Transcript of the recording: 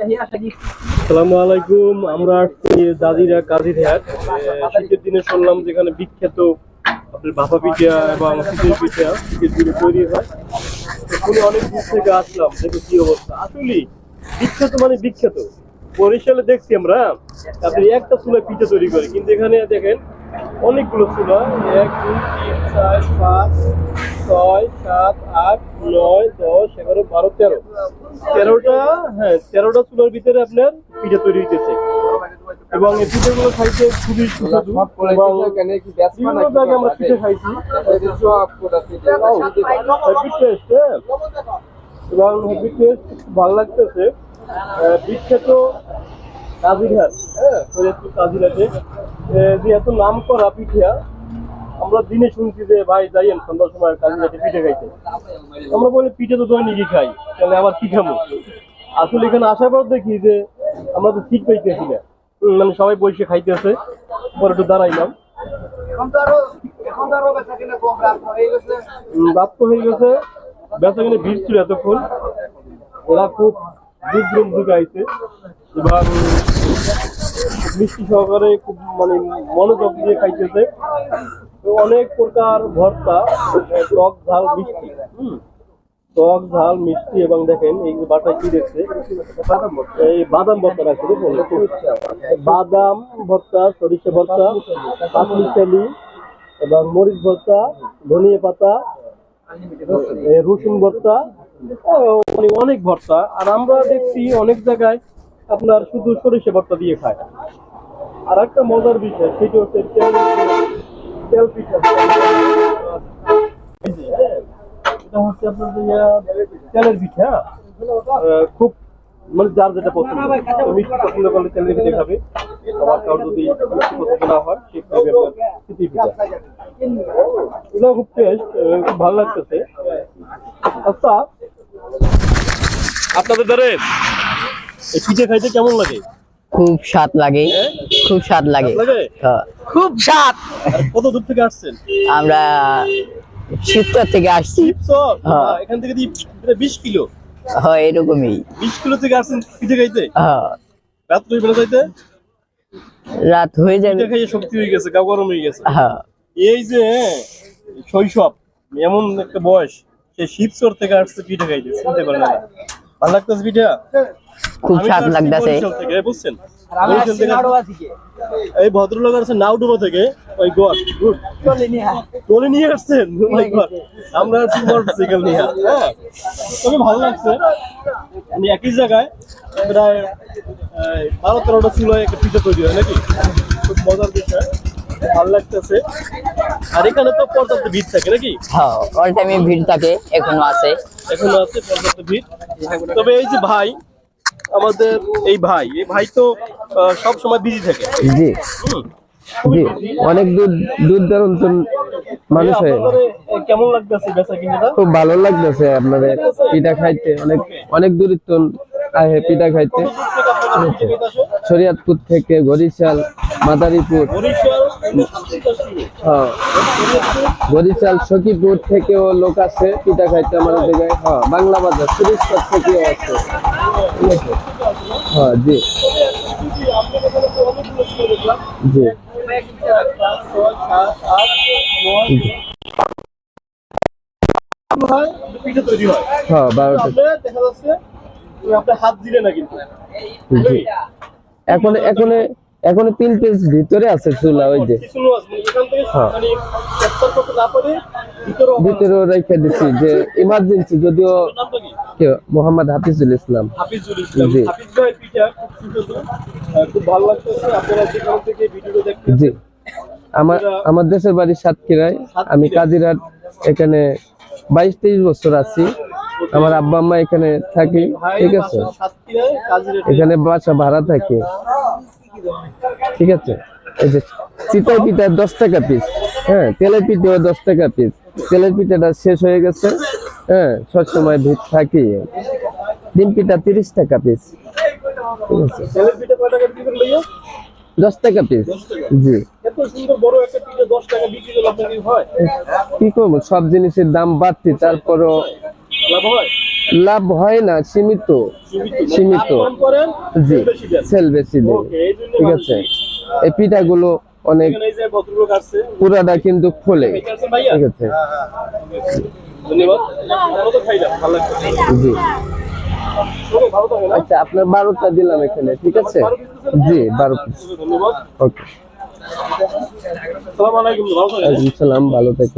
আসসালামু আলাইকুম আমরা আসছি দাদিরা কাজির হাট শীতের দিনে শুনলাম যেখানে বিখ্যাত আপনার ভাপা পিঠা এবং শীতের পিঠা শীতের দিনে তৈরি হয়। শুনে অনেক দূর থেকে আসলাম, দেখো কি অবস্থা। আসলে বিখ্যাত মানে বিখ্যাত। বরিশালে দেখছি আমরা, আপনি একটা চুলা পিঠা তৈরি করে, কিন্তু এখানে দেখেন অনেকগুলো চুলা। এক, দুই, তিন, চার, পাঁচ ছয় সাত আট নয় দশ এগারো বারো তেরো। তেরোটা হ্যাঁ তেরোটা চুলার ভিতরে আপনার পিঠা তৈরি হইতেছে। এবং এই পিঠাগুলো খাইতে খুবই সুস্বাদু। এবং বিভিন্ন জায়গায় আমরা পিঠা খাইছি। হ্যাপি টেস্ট এবং হ্যাপি টেস্ট ভালো লাগতেছে। বিখ্যাত কাজিরহাট হ্যাঁ কাজিরহাটে। যে এত নাম করা পিঠা আমরা দিনে শুনছি যে ভাই যাইয়েন, সন্ধ্যার সময় কাজিরহাটে পিঠে খাইতে। আমরা বলি, পিঠে তো দৈনিকই খাই, তাহলে আবার কি খাব? আসলে এখানে আসার পর দেখি যে আমরা তো ঠিক পাইতেছি না। মানে সবাই বসে খাইতেছে, পরে একটু দাঁড়াইলাম। রাত তো হয়ে গেছে, বেচা কিনে ভিড় ছিল এতক্ষণ। ওরা খুব দূর দূর থেকে আইছে। এবং মিষ্টি সহকারে খুব মানে মনোযোগ দিয়ে খাইতেছে। তো অনেক প্রকার ভর্তা টক ঝাল মিষ্টি। টক ঝাল মিষ্টি এবং দেখেন এই যে বাটা কি দেখছে? এই বাদাম ভর্তা রাখছে দেখুন বাদাম ভর্তা সরিষা ভর্তা পাতলি চালি এবং মরিচ ভর্তা ধনিয়া পাতা রসুন ভর্তা মানে অনেক ভর্তা। আর আমরা দেখছি অনেক জায়গায় আপনার শুধু সরিষা ভর্তা দিয়ে খায়। আর একটা মজার বিষয় সেটা হচ্ছে এটা হচ্ছে তেলের পিঠা? খুব মানে যার যেটা পছন্দ। মিষ্টি পছন্দ করলে তেলের পিঠে খাবে। আবার কারোর যদি মিষ্টি পছন্দ না হয় সে খাবে সিটি পিঠা। এগুলো খুব টেস্ট খুব ভালো লাগতেছে। আচ্ছা আপনাদের এই পিঠে খাইতে কেমন লাগে? খুব স্বাদ লাগে। হ্যাঁ? খুব স্বাদ লাগে। হ্যাঁ। খুব স্বাদ! কত দূর থেকে আসছেন? আমরা শিবচর থেকে আসছি। শিবচর? হ্যাঁ। এখান থেকে বিশ কিলো? হয় এরকমই। বিশ কিলো থেকে আসছেন পিঠে খাইতে? হ্যাঁ। রাত দুই বেলা যাইতে? রাত হয়ে যাবে। পিঠে খাইয়ে শক্তি হয়ে গেছে গা গরম হয়ে গেছে। হ্যাঁ। এই যে শৈশব এমন একটা বয়স সে শিবচর থেকে আসছে পিঠে খাইতে চিন্তা করেন না। ভালো লাগতেছে পিঠা খুব আমি স্বাদ লাগতেছে। বুঝছেন? এই ভদ্রলোক আছে নাউডুবা থেকে ওই গোয়া। গুড। টলি নিয়ে আসছেন? Oh আমরা আছি মোটরসাইকেল নিয়ে। হ্যাঁ। তবে ভালো লাগছে। মানে একই জায়গায় প্রায় বারো তেরোটা চুলায় একটা পিঠা তৈরি হয় নাকি? খুব মজার বিষয়। ভালো লাগতেছে। আর এখানে তো পর্যাপ্ত ভিড় থাকে নাকি? হ্যাঁ অল টাইমে ভিড় থাকে এখনও আছে। এখনও আছে পর্যাপ্ত ভিড় তবে এই যে ভাই আমাদের এই ভাই এই ভাই তো সব সময় বিজি থাকে। জি। জি অনেক দূর দূর দূরান্ত মানুষ হয়ে। কেমন লাগতেছে বেচা কিনাটা? খুব ভালো লাগতেছে আপনাদের পিঠা খাইতে। অনেক অনেক দূরিত্ব আহে পিঠা খাইতে। শরিয়াতপুর থেকে বরিশাল মাদারীপুর। বরিশাল। হ্যাঁ সখীপুর থেকেও লোক আছে পিঠা খাইতে আমাদের জায়গায় হ্যাঁ বাংলা বাজার সুরেশ্বর থেকেও আছে ঠিক আছে হ্যাঁ জি। জি। হয়, পিঠে তৈরি হয় হ্যাঁ বারোটা দেখা যাচ্ছে আপনার হাত দিলে না কিন্তু জি এখন এখন এখন তিন পিস ভিতরে আছে চুলা ওই যে। হ্যাঁ। ভিতরে রেখে দিছি যে ইমার্জেন্সি যদিও মোহাম্মদ হাফিজুল ইসলাম। হাফিজুল ইসলাম। জি। খুব ভালো লাগতেছে। আপনারা যেখান থেকে দেখতে জি। আমার আমার দেশের বাড়ি সাতক্ষীরায়। আমি কাজিরহাট এখানে বাইশ তেইশ বছর আছি। আমার আব্বা আম্মা এখানে থাকি ঠিক আছে? এখানে বাসা ভাড়া থাকে। ঠিক আছে? এই যে চিতাই পিঠা দশ টাকা পিস হ্যাঁ তেলের পিঠাও দশ টাকা পিস তেলের পিঠাটা শেষ হয়ে গেছে হ্যাঁ সবসময় ভিড় থাকি। ডিম পিঠা তিরিশ টাকা পিস ঠিক আছে? দশ টাকা পিস জি। কি করব? সব জিনিসের দাম বাড়তি তারপরও লাভ হয়? লাভ হয় না সীমিত। সীমিত। জি। সেল বেশি জন্য ঠিক আছে। এই পিঠাগুলো অনেক পুরাটা কিন্তু খোলে। ঠিক আছে জি? আচ্ছা আপনার বারোটা দিলাম এখানে ঠিক আছে? জি বারো ওকে সালাম ভালো থাকেন